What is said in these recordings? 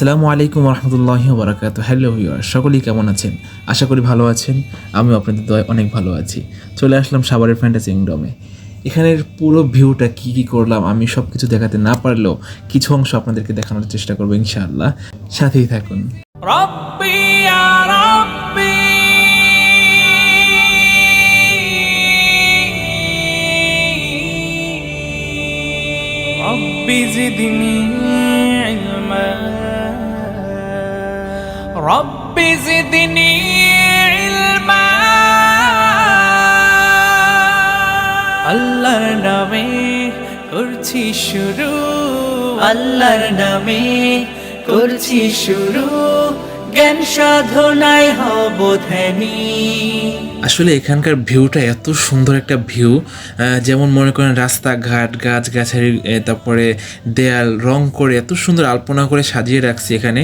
আসসালামু আলাইকুম রহমতুল্লাহি বরাকাত হ্যালো ভিউয়ার সকলেই কেমন আছেন আশা করি ভালো আছেন আমিও আপনাদের দয় অনেক ভালো আছি চলে আসলাম সাভারের ফ্যান্টাসি কিংডমে এখানের পুরো ভিউটা কি কি করলাম আমি সব কিছু দেখাতে না পারলেও কিছু অংশ আপনাদেরকে দেখানোর চেষ্টা করবো ইনশাআল্লাহ সাথেই থাকুন ربي يا ربي ربي زدني ربي زدني علما আল্লাহর নামে করছি শুরু আল্লাহর নামে করছি শুরু জ্ঞান সাধনায় হব ধ্যানী। আসলে এখানকার ভিউটা এত সুন্দর একটা ভিউ যেমন মনে করেন রাস্তাঘাট গাছ গাছালি তারপরে দেয়াল রং করে এত সুন্দর আলপনা করে সাজিয়ে রাখছি এখানে।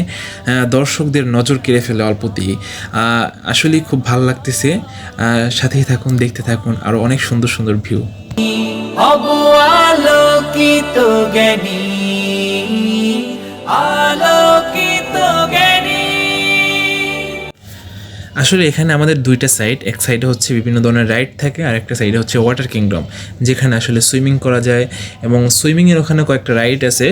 দর্শকদের নজর কেড়ে ফেলে অল্পতেই। আহ, আসলেই খুব ভালো লাগতেছে। সাথেই থাকুন দেখতে থাকুন আরও অনেক সুন্দর সুন্দর ভিউ। আলোকিত জ্ঞানী। আলোকিত আসলে এখানে আমাদের দুইটা সাইড এক সাইডে হচ্ছে বিভিন্ন ধরনের রাইড থাকে আর একটা সাইডে হচ্ছে ওয়াটার কিংডম যেখানে আসলে সুইমিং করা যায় এবং সুইমিংয়ের ওখানে কয়েকটা রাইড আছে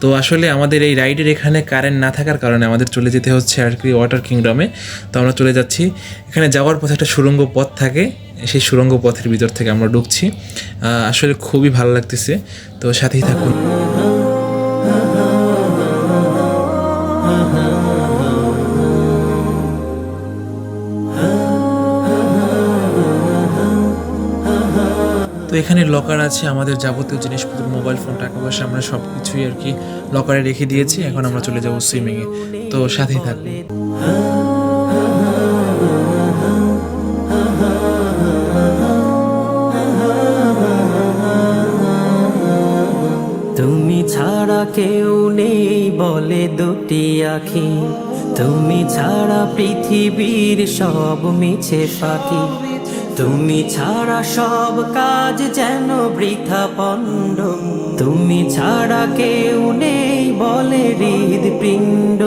তো আসলে আমাদের এই রাইডের এখানে কারেন্ট না থাকার কারণে আমাদের চলে যেতে হচ্ছে আর কি ওয়াটার কিংডমে তো আমরা চলে যাচ্ছি এখানে যাওয়ার পথে একটা সুড়ঙ্গ পথ থাকে সেই সুড়ঙ্গ পথের ভিতর থেকে আমরা ঢুকছি আসলে খুবই ভালো লাগতেছে তো সাথেই থাকুন এখানে লকার আছে আমাদের যাবতীয় জিনিসপত্র মোবাইল ফোন টাকা পয়সা, আমরা সব কিছুই আর কি লকারে রেখে দিয়েছি। এখন আমরা চলে যাব সুইমিংয়ে তো সাথেই থাকুন। তুমি ছাড়া কেউ নেই বলে দুটি আখি। তুমি ছাড়া পৃথিবীর সব মিছে ফাঁকি। তুমি ছাড়া সব কাজ যেন বৃথা পণ্ড তুমি ছাড়া কেউ নেই বলে হৃদপিণ্ড।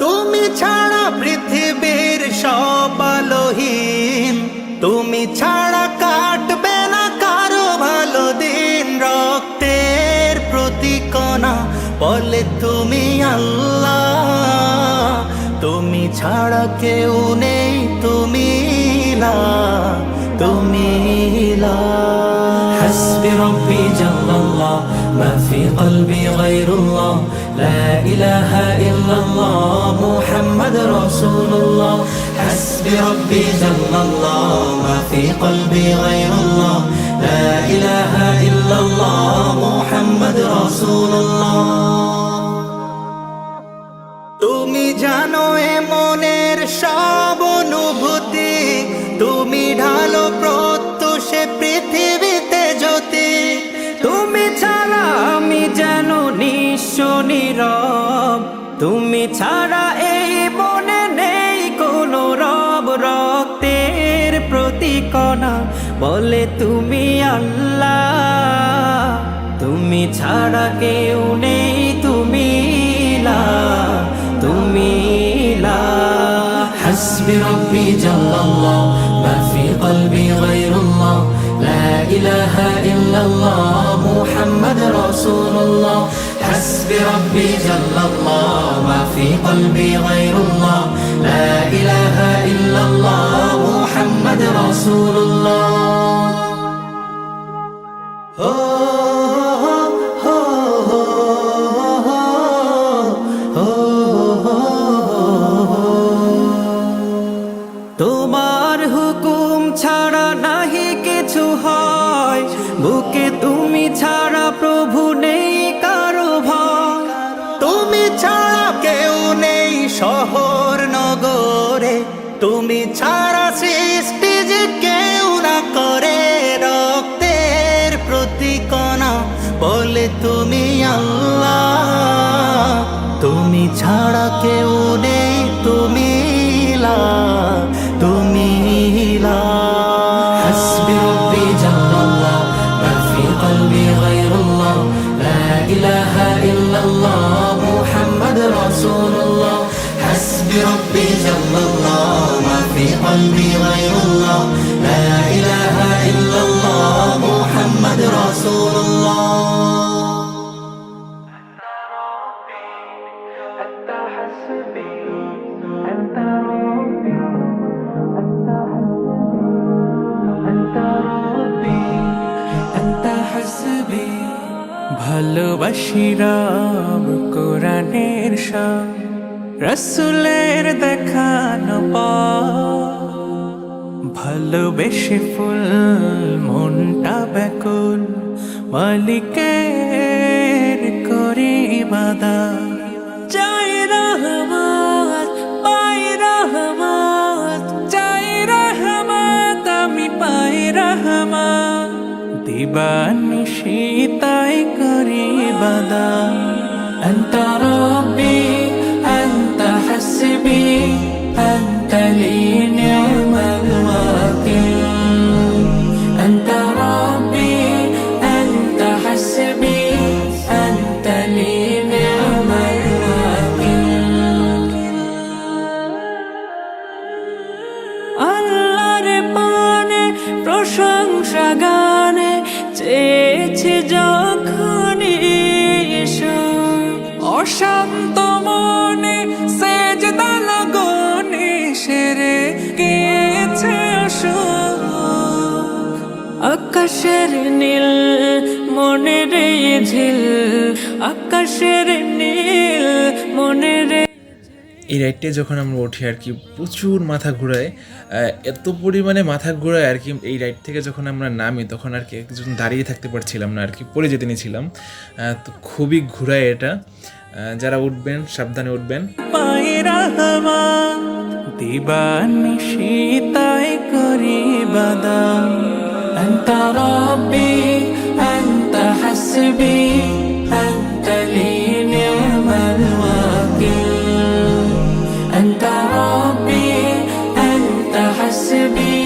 তুমি ছাড়া পৃথিবীর সব আলোহীন। তুমি ছাড়া কাটবে না কারও ভালো দিন। রক্তের প্রতিকণা বলে তুমি আল্লাহ। তুমি ছাড়া কেউ নেই তুমি লা তুমি লা حسبي ربي جل الله ما في قلبي غير الله لا إله إلا الله محمد رسول الله حسبي ربي جل الله ما في قلبي غير الله لا إله إلا الله محمد رسول الله সব অনুভূতি তুমি ঢালো প্রত্যুষে পৃথিবীতে জ্যোতি। তুমি ছাড়া আমি যেন নিঃস্ব নীরব। তুমি ছাড়া এই মনে নেই কোনো রব। রক্তের প্রতিকণা বলে তুমি আল্লাহ। তুমি ছাড়া কেউ নেই তুমি حسبي ربي جل الله ما في قلبي غير الله. لا إله إلا الله محمد رسول الله. حسبي ربي جل الله ما في قلبي غير الله. لا إله إلا الله محمد رسول الله. শহর নগরে তুমি ছাড়া সৃষ্টি যে কেউ না করে রক্তের প্রতিকণা বলে তুমি আল্লাহ তুমি ছাড়া কেউ নেই তুমি লা তুমি লা حسبي ربي جل الله ما في قلبي غير الله لا إله إلا الله قلبي غير الله لا إله إلا الله محمد رسول الله ভালোবাসি রাম কোরআনের শাম রসুলের দেখানো ভালোবেসে ফুল, মনটা ব্যাকুল, মালিকের করি বাদা চাই রহমত, পাই রহমত চাই রহমত, আমি পাই রহমত। দিবানি সীতাই করি বাদা অন্তরবী me. আকাশের নীল মনে রে ঝিল আকাশের নীল মনে রে এই রাইডটায় যখন আমরা উঠি আর কি প্রচুর মাথা ঘুরায়। এত পরিমাণে মাথা ঘুরায় আর কি এই রাইড থেকে যখন আমরা নামি তখন আর কি একজন দাঁড়িয়ে থাকতে পারছিলাম না আর কি পড়ে যেতে নিয়েছিলাম। তো খুবই ঘুরায় এটা। যারা উঠবেন সাবধানে উঠবেন। দিবানিশি তাই করি বাদাম। أنت ربي أنت حسبي أنت لي نعم الوكيل أنت ربي أنت حسبي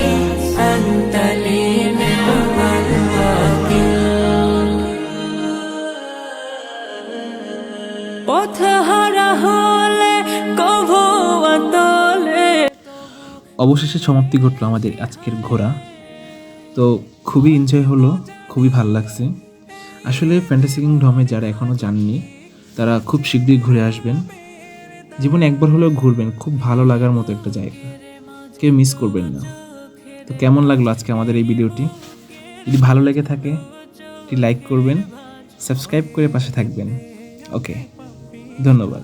أنت لي نعم الوكيل পথ হারা হলে কভু তলে অবশেষে সমাপ্তি ঘটলো আমাদের আজকের ঘোরা তো খুবই এনজয় হলো, খুবই ভালো লাগছে। আসলে ফ্যান্টাসি কিংডমে যারা এখনও যাননি, তারা খুব শীঘ্রই ঘুরে আসবেন। জীবনে একবার হলেও ঘুরবেন, খুব ভালো লাগার মতো একটা জায়গা। কেউ মিস করবেন না। তো কেমন লাগল আজকে আমাদের এই ভিডিওটি? যদি ভালো লেগে থাকে লাইক করবেন সাবস্ক্রাইব করে পাশে থাকবেন। ওকে ধন্যবাদ।